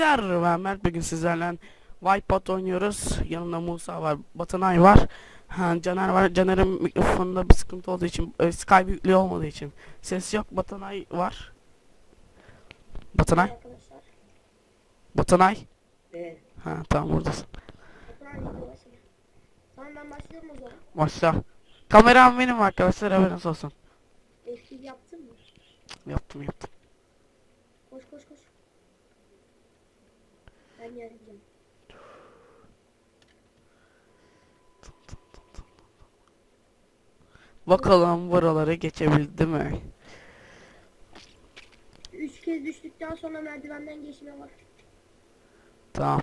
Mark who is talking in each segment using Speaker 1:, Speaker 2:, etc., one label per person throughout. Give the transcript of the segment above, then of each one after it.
Speaker 1: Arkadaşlar ben Mert bugün sizlerle Wipeout oynuyoruz yanımda Musa var Batanay var ha, Caner var Caner'in mikrofonunda bir sıkıntı olduğu için e, Skype yüklü olmadığı için ses yok Batanay var Batanay
Speaker 2: Arkadaşlar.
Speaker 1: Batanay
Speaker 2: Evet.
Speaker 1: ha tamam buradasın.
Speaker 2: Tamam ben başlıyorum o zaman.
Speaker 1: başla Kameram benim arkadaşlar haberiniz olsun
Speaker 2: Espri yaptın mı?
Speaker 1: yaptım yaptım
Speaker 2: Ben
Speaker 1: bakalım buraları geçebildi mi
Speaker 2: Üç kez düştükten sonra merdivenden geçme var.
Speaker 1: Tamam.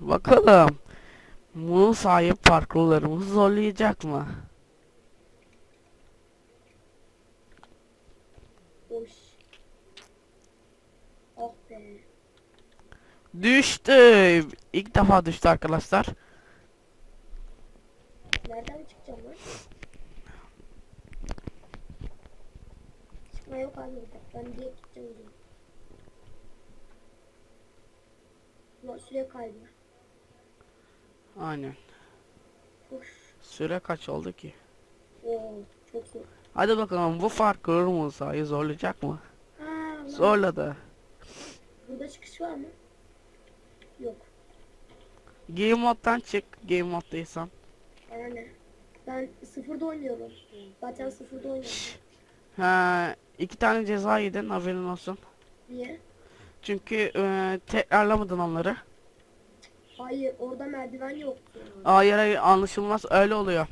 Speaker 1: Bakalım. Bu sahip parkurlarımızı zorlayacak mı?
Speaker 2: Boş. Oh be.
Speaker 1: Düştü. İlk defa düştü arkadaşlar.
Speaker 2: Nereden çıkacağım lan? Çıkma yok abi. Ben direkt gideceğim. Ulan süre kaybı.
Speaker 1: Aynen.
Speaker 2: Koş.
Speaker 1: Süre kaç oldu ki?
Speaker 2: Oo çok zor.
Speaker 1: Hadi bakalım bu parkur Musa'yı zorlayacak mı?
Speaker 2: Ha.
Speaker 1: Zorladı.
Speaker 2: Burada çıkış var mı? Yok.
Speaker 1: Game moddan çık. Game moddaysan.
Speaker 2: Ne? Ben sıfırda oynuyorum. Zaten sıfırda oynuyorum.
Speaker 1: Ha, iki tane ceza yedin haberin olsun.
Speaker 2: Niye?
Speaker 1: Çünkü e, tekrarlamadın onları.
Speaker 2: Hayır orada merdiven yoktu.
Speaker 1: Hayır hayır anlaşılmaz öyle oluyor.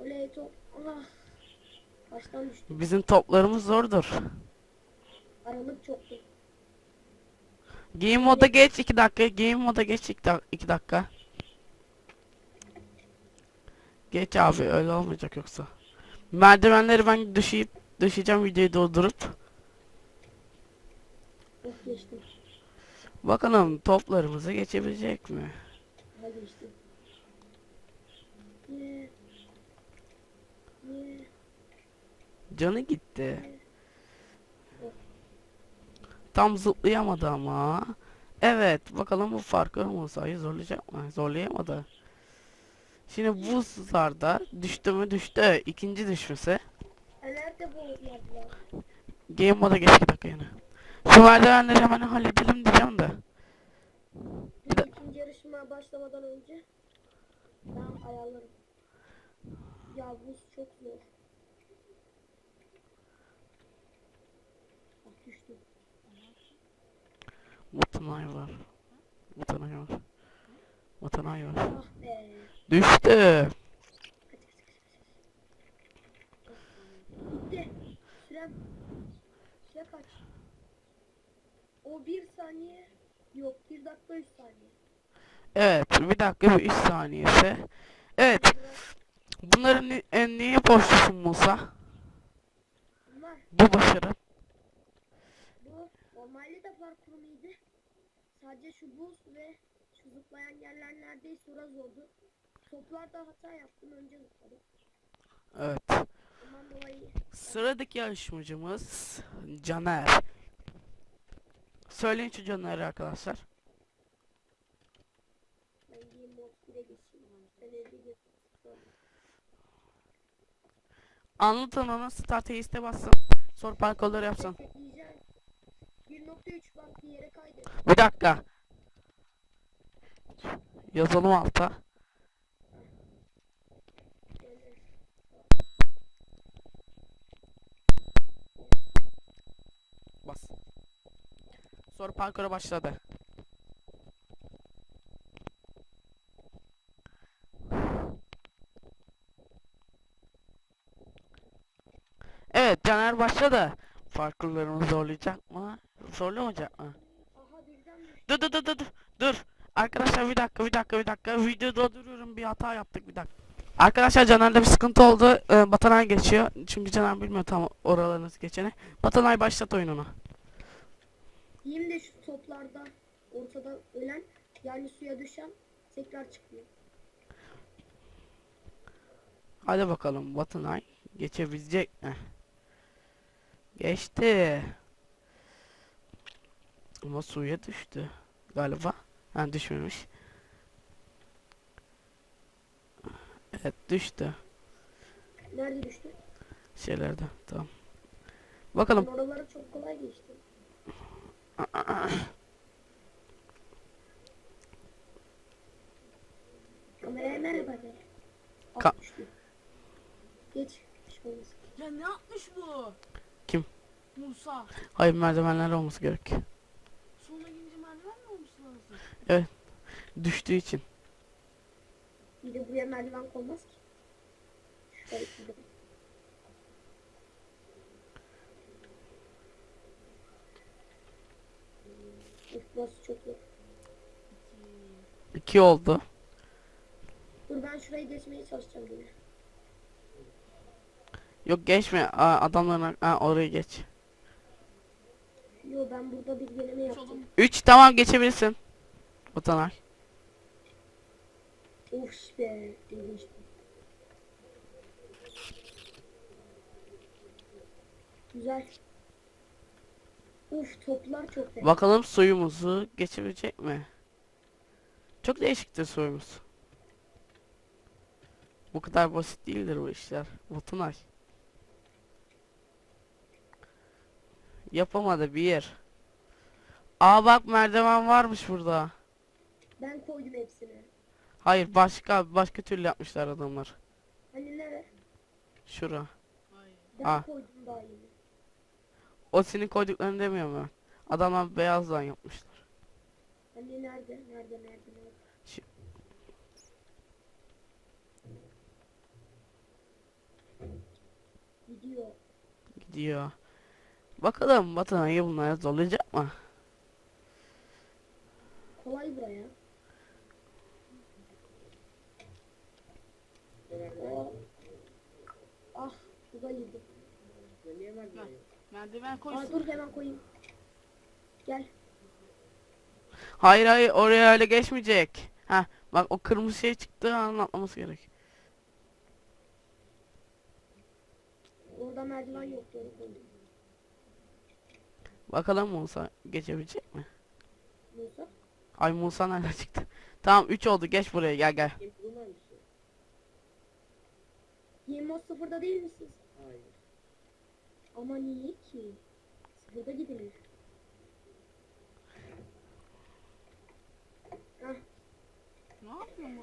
Speaker 2: Oley top. Ah. Baştan düştüm.
Speaker 1: Bizim toplarımız zordur.
Speaker 2: Aralık çoktu.
Speaker 1: Game moda geç 2 dakika. Game moda geç 2 dakika. Geç abi öyle olmayacak yoksa. Merdivenleri ben düşeyip düşeceğim videoyu doldurup. Bakalım toplarımızı geçebilecek mi?
Speaker 2: Ha geçtim. Niye? Niye?
Speaker 1: Canı gitti. Tam zıplayamadı ama. Evet bakalım bu farkı Musa'yı zorlayacak mı? Zorlayamadı. Şimdi bu zarda düştü mü düştü. İkinci düşmesi. Game moda geç 2 dakika yine. Şu merdivenleri hemen halledelim diyeceğim de. Bir
Speaker 2: İkinci yarışma başlamadan önce ben ayarlarım. Ya bu çok zor. Ah düştüm.
Speaker 1: Vatanay var. Vatanay var. Vatanay var.
Speaker 2: Ah be.
Speaker 1: Düştü.
Speaker 2: Bitti. Sürem. Süre kaç? O bir saniye. Yok bir dakika üç saniye.
Speaker 1: Evet bir dakika bir 3 saniyesi. Evet bunların ni- en niye borçlusun Musa?
Speaker 2: Bunlar
Speaker 1: Bu başarı.
Speaker 2: bu normalde de parkur muydu? Sadece şu buz ve şu zıplayan yerler neredeyse orası zordu. Toplarda hata yaptım önce zıpladım.
Speaker 1: Evet.
Speaker 2: Ondan dolayı
Speaker 1: Sıradaki yarışmacımız Caner. Söyleyin şu Caner'i arkadaşlar.
Speaker 2: ben game mode 1'e geçeyim. Ben evde geçeyim.
Speaker 1: Anlatın ona start haste'e bassın. Sonra parkurları yapsın.
Speaker 2: Diyeceğim. 1.3 bak bir kaydı.
Speaker 1: Bir dakika. Yazalım alta. Bas. Sonra parkura başladı. Evet Caner başladı. Parkurlarımı zorlayacak mı? Zorlamayacak mı? Dur dur dur dur dur. Dur. Arkadaşlar bir dakika bir dakika bir dakika. Videoyu durduruyorum bir hata yaptık bir dakika. Arkadaşlar Caner'de bir sıkıntı oldu. Ee, Batanay geçiyor. Çünkü Caner bilmiyor tam oraları nasıl geçeni. Batanay başlat oyununu.
Speaker 2: İyiyim de şu toplarda ortada ölen yani suya düşen tekrar çıkıyor.
Speaker 1: Hadi bakalım Batanay Geçebilecek mi? Geçti. Ama suya düştü galiba. Ha düşmemiş. Evet düştü.
Speaker 2: Nerede düştü?
Speaker 1: Şeylerde. Tamam.
Speaker 2: Ben
Speaker 1: Bakalım.
Speaker 2: oraları çok kolay geçtim. Kameraya merhaba de.
Speaker 1: Ka-.
Speaker 2: Geç.
Speaker 3: Ya ne yapmış bu?
Speaker 1: Kim?
Speaker 3: Musa.
Speaker 1: Hayır merdivenler olması gerek.
Speaker 3: Lazım?
Speaker 1: Düştüğü için.
Speaker 2: Bir de buraya merdiven konmaz ki. Şuraya gidelim. Of burası çok zor.
Speaker 1: İki oldu.
Speaker 2: Dur ben şurayı geçmeye çalışacağım yine.
Speaker 1: Yok geçme. Aa, adamların ha, oraya geç.
Speaker 2: Yo ben burada bir deneme.
Speaker 3: Solum.
Speaker 1: 3 tamam geçebilirsin. Otanay.
Speaker 2: Of be ilginç. Güzel. Uf toplar çok fena.
Speaker 1: Bakalım suyumuzu geçebilecek mi? Çok değişiktir suyumuz. Bu kadar basit değildir bu işler. Otanay. Yapamadı bir yer. Aa bak merdiven varmış burada.
Speaker 2: Ben koydum hepsini.
Speaker 1: Hayır başka başka türlü yapmışlar adamlar.
Speaker 2: Hani nere?
Speaker 1: Şura.
Speaker 3: Hayır.
Speaker 2: Ben
Speaker 1: Ah.
Speaker 2: koydum daha yeni.
Speaker 1: O senin koyduklarını demiyorum ben. Adamlar beyazdan yapmışlar.
Speaker 2: Hani nerede? Nerede? Nerede? Nerede? Gidiyor.
Speaker 1: Gidiyor. Bakalım Batanay'ı bunlara zorlayacak mı?
Speaker 2: Kolay buraya. O. Ah, bu da girdi.
Speaker 3: Merdiven
Speaker 2: Aa,
Speaker 3: koysun.
Speaker 2: dur hemen koyayım. Gel.
Speaker 1: Hayır hayır oraya öyle geçmeyecek. Ha bak o kırmızı şey çıktı anlatması gerek.
Speaker 2: Orada merdiven yoktu onu koydum.
Speaker 1: Bakalım Musa geçebilecek mi?
Speaker 2: Musa.
Speaker 1: Ay Musa nereden çıktı? Tamam 3 oldu geç buraya gel gel.
Speaker 2: Yemo sıfırda değil misiniz?
Speaker 4: Hayır.
Speaker 2: Ama niye ki? Sıfırda gidilir.
Speaker 3: Ne yapıyorsun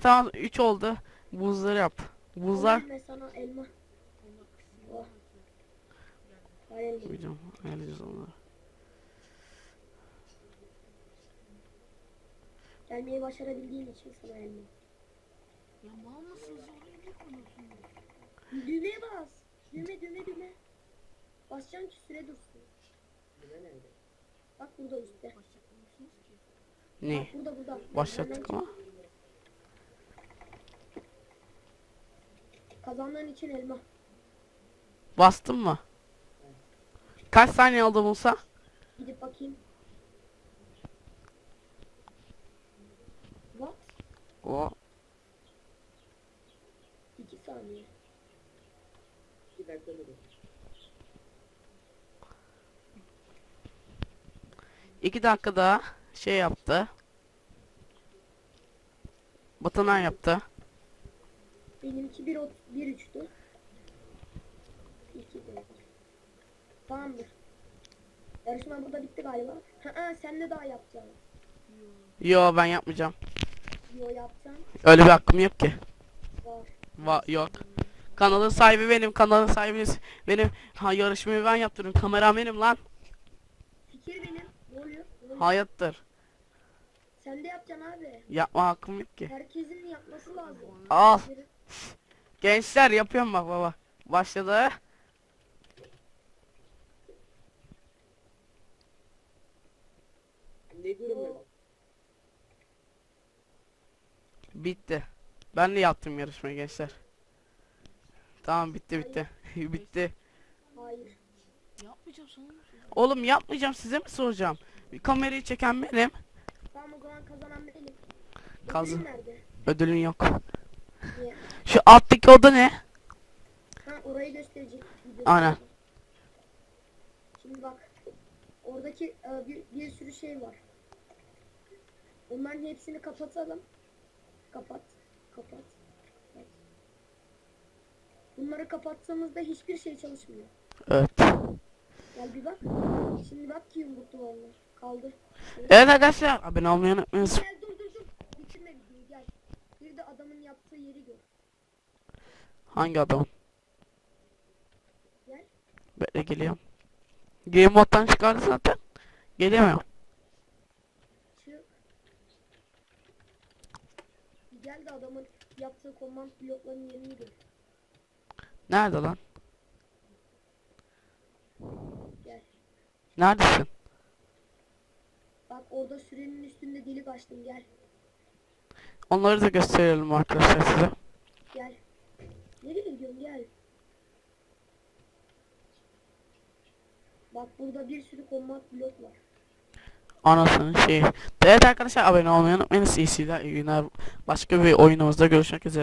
Speaker 1: tamam 3 oldu. Buzları yap. Buzlar.
Speaker 2: alayım ben sana elma. Oh. Ver elma.
Speaker 1: Koyacağım. Ayarlayacağız onları.
Speaker 2: Gelmeyi başarabildiğin için sana elma.
Speaker 3: Ya mal mısınız? Oraya niye koyuyorsunuz?
Speaker 2: Düğmeye bas. Düğme düğme düğme. Basacaksın ki süre dursun. Bak burada üstte.
Speaker 1: Ne?
Speaker 2: Bak burada burada.
Speaker 1: Başlattık ama.
Speaker 2: Kazandığın için elma.
Speaker 1: Bastın mı? Kaç saniye oldu Musa?
Speaker 2: Gidip bakayım. What?
Speaker 1: O
Speaker 2: 2 saniye.
Speaker 4: İki dakika durun.
Speaker 1: 2 dakikada şey yaptı. Batanay yaptı.
Speaker 2: Benimki 1 1 3'tü. 2 de. Tamamdır. Yarışma burada bitti galiba. Ha, sen de daha yapacaksın.
Speaker 1: Yo ben yapmayacağım.
Speaker 2: Yo yapacaksın.
Speaker 1: Öyle bir hakkım yok ki.
Speaker 2: Var.
Speaker 1: Va yok. Kanalın sahibi benim. Kanalın sahibiniz benim. Ha yarışmayı ben yaptırıyorum. Kamera benim lan.
Speaker 2: Fikir benim. Ne oluyor? Ne oluyor?
Speaker 1: Hayattır.
Speaker 2: Sen de yapacaksın abi.
Speaker 1: Yapma hakkım yok ki.
Speaker 2: Herkesin yapması lazım.
Speaker 1: Al. Gençler yapıyorum bak baba. Başladı.
Speaker 4: Ne durumda?
Speaker 1: Bitti. Ben de yaptım yarışmayı gençler. Tamam bitti bitti. bitti.
Speaker 2: Hayır.
Speaker 3: Yapmayacağım sana?
Speaker 1: Oğlum yapmayacağım size mi soracağım? Bir kamerayı çeken benim.
Speaker 2: Tamam o zaman kazanan benim.
Speaker 1: Kazan.
Speaker 2: Ödülün nerede?
Speaker 1: Ödülün yok.
Speaker 2: Niye?
Speaker 1: Şu alttaki oda ne? Aynen.
Speaker 2: Şimdi bak. Oradaki e, bir, bir sürü şey var. Onların hepsini kapatalım. Kapat. Kapat. kapat. Bunları kapattığımızda hiçbir şey çalışmıyor.
Speaker 1: Evet.
Speaker 2: Gel bir bak. Şimdi bak ki yumruklu onlar. Kaldı.
Speaker 1: Evet arkadaşlar abone olmayı unutmayınız.
Speaker 2: Gel dur dur dur. Bitirme videoyu gel. Bir de adamın yaptığı yeri gör.
Speaker 1: Hangi adam?
Speaker 2: Gel.
Speaker 1: Bekle geliyorum. Game moddan çıkardı zaten. Gelemiyorum.
Speaker 2: Çık. Gel de adamın yaptığı command blokların yerini gör.
Speaker 1: Nerede lan?
Speaker 2: Gel.
Speaker 1: Neredesin?
Speaker 2: Bak orada sürenin üstünde delik açtım gel.
Speaker 1: Onları da gösterelim arkadaşlar size.
Speaker 2: Gel. Nereye gidiyorsun gel. Bak burada bir sürü command blok var.
Speaker 1: Anasının şeyi. Evet arkadaşlar abone olmayı unutmayınız. İyi günler. Başka bir oyunumuzda görüşmek üzere.